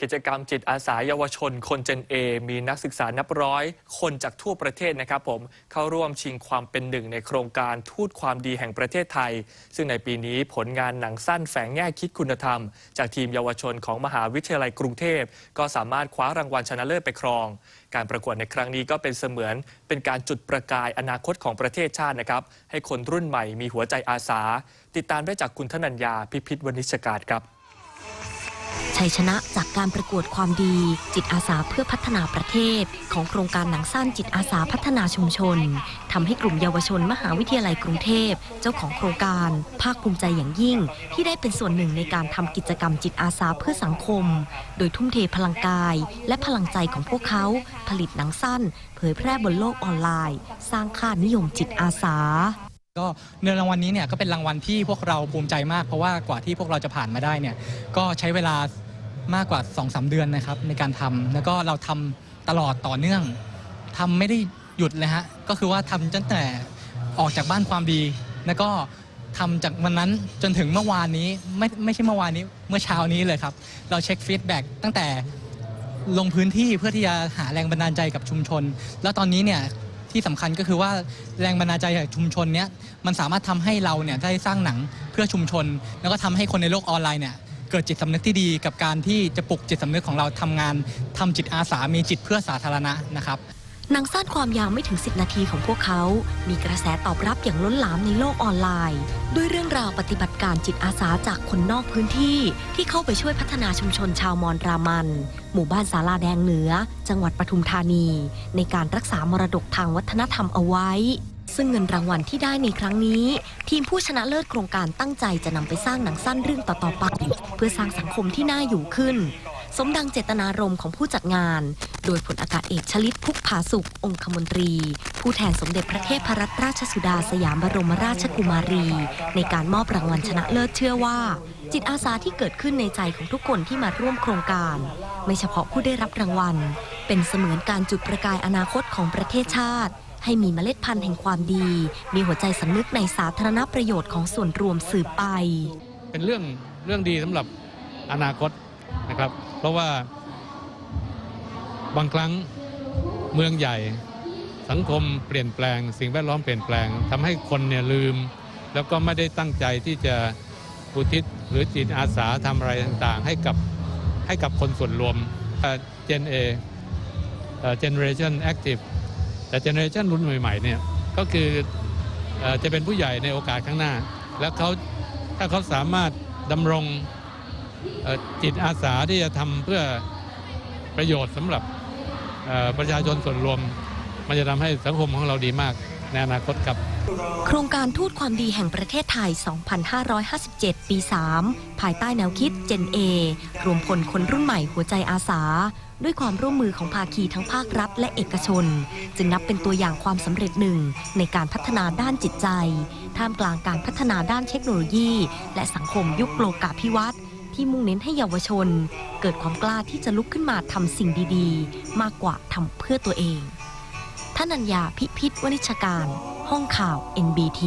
กิจกรรมจิตอาสาเยาวชน คนเจนเอมีนักศึกษานับร้อย คนจากทั่วประเทศนะครับผมเข้าร่วมชิงความเป็นหนึ่งในโครงการทูตความดีแห่งประเทศไทย ซึ่งในปีนี้ผลงานหนังสั้นแฝงแง่คิดคุณธรรม จากทีมเยาวชนของมหาวิทยาลัยกรุงเทพ ก็สามารถคว้ารางวัลชนะเลิศไปครอง การประกวดในครั้งนี้ก็เป็นเสมือนเป็นการจุดประกายอนาคตของประเทศชาตินะครับให้คนรุ่นใหม่มีหัวใจอาสา ติดตามได้จากคุณธนัญญาพิพิธวณิชการครับ ชัยชนะจากการประกวดความดี จิตอาสาเพื่อพัฒนาประเทศ ของโครงการหนังสั้นจิตอาสาพัฒนาชุมชนทำให้กลุ่มเยาวชนมหาวิทยาลัยกรุงเทพ เจ้าของโครงการ ภาคภูมิใจอย่างยิ่ง ที่ได้เป็นส่วนหนึ่งในการทำกิจกรรมจิตอาสาเพื่อสังคม โดยทุ่มเทพลังกาย และพลังใจของพวกเขา ผลิตหนังสั้น เผยแพร่บนโลกออนไลน์ สร้างค่านิยมจิตอาสาก็เงินรางวัลนี้เนี่ยก็เป็นรางวัลที่พวกเราภูมิใจมาก เพราะว่ากว่าที่พวกเราจะผ่านมาได้เนี่ยก็ใช้เวลา มากกว่า 2-3 เดือนนะครับในการทำแล้วก็เราทำตลอดต่อเนื่องทำไม่ได้หยุดเลยฮะก็คือว่าทำตั้งแต่ออกจากบ้านความดี แล้วก็ทำจากวันนั้นจนถึงเมื่อวานนี้ไม่ไม่ใช่เมื่อวานนี้เมื่อเช้านี้เลยครับ เราเช็คฟีดแบ็กตั้งแต่ลงพื้นที่เพื่อที่จะหาแรงบันดาลใจกับชุมชน แล้วตอนนี้เนี่ยที่สำคัญก็คือว่าแรงบันดาลใจจากชุมชนเนี้ยมันสามารถทำให้เราเนี่ยได้สร้างหนังเพื่อชุมชน แล้วก็ทำให้คนในโลกออนไลน์เนี่ย เกิดจิตสำนึกที่ดีกับการที่จะปลุกจิตสำนึกของเราทำงานทำจิตอาสามีจิตเพื่อสาธารณะนะครับหนังสั้นความยาวไม่ถึง 10 นาทีของพวกเขา มีกระแสตอบรับอย่างล้นหลามในโลกออนไลน์ ด้วยเรื่องราวปฏิบัติการจิตอาสาจากคนนอกพื้นที่ ที่เข้าไปช่วยพัฒนาชุมชนชาวมอญรามัน หมู่บ้านสาลาแดงเหนือ จังหวัดปทุมธานี ในการรักษามรดกทางวัฒนธรรมเอาไว้ ซึ่งเงินรางวัลที่ได้ในครั้งนี้ ทีมผู้ชนะเลิศโครงการตั้งใจจะนำไปสร้างหนังสั้นเรื่องต่อๆไป เพื่อสร้างสังคมที่น่าอยู่ขึ้น สมดังเจตนารมณ์ของผู้จัดงาน โดยพลอากาศเอกชลิตพุกผาสุข องคมนตรี ผู้แทนสมเด็จพระเทพรัตนราชสุดาสยามบรมราชกุมารี ในการมอบรางวัลชนะเลิศเชื่อว่า จิตอาสาที่เกิดขึ้นในใจของทุกคนที่มาร่วมโครงการ ไม่เฉพาะผู้ได้รับรางวัล เป็นเสมือนการจุดประกายอนาคตของประเทศชาติ ให้มีเมล็ดพันธุ์แห่งความดี มีหัวใจสำนึกในสาธารณประโยชน์ของส่วนรวมสืบไป เป็นเรื่องเรื่องดีสำหรับอนาคตนะครับ เพราะว่าบางครั้งเมืองใหญ่ สังคมเปลี่ยนแปลง สิ่งแวดล้อมเปลี่ยนแปลงทำให้คนเนี่ยลืม แล้วก็ไม่ได้ตั้งใจที่จะอุทิศหรือจิตอาสาทำอะไรต่างๆ ให้กับให้กับคนส่วนรวมเจนเอเจเนอเรชันแอคทีฟ แต่เจเนอเรชันรุ่นใหม่ๆเนี่ยก็คืออจะเป็นผู้ใหญ่ในโอกาสข้างหน้า แล้วเขาถ้าเขาสามารถดำรงจิตอาสาที่จะทำเพื่อประโยชน์สำหรับประชาชนส่วนรวม มันจะทำให้สังคมของเราดีมากในอนาคตครับ โครงการทูตความดีแห่งประเทศไทย 2557 ปี 3 ภายใต้แนวคิด Gen A รวมพลคนรุ่นใหม่หัวใจอาสา ด้วยความร่วมมือของภาคีทั้งภาครัฐและเอกชน จึงนับเป็นตัวอย่างความสำเร็จหนึ่งในการพัฒนาด้านจิตใจ ท่ามกลางการพัฒนาด้านเทคโนโลยี และสังคมยุคโลกาภิวัตน์ที่มุ่งเน้นให้เยาวชน เกิดความกล้าที่จะลุกขึ้นมาทำสิ่งดีๆ มากกว่าทำเพื่อตัวเองท่านัญญาพิพิธวณิชการ ห้องข่าว NBT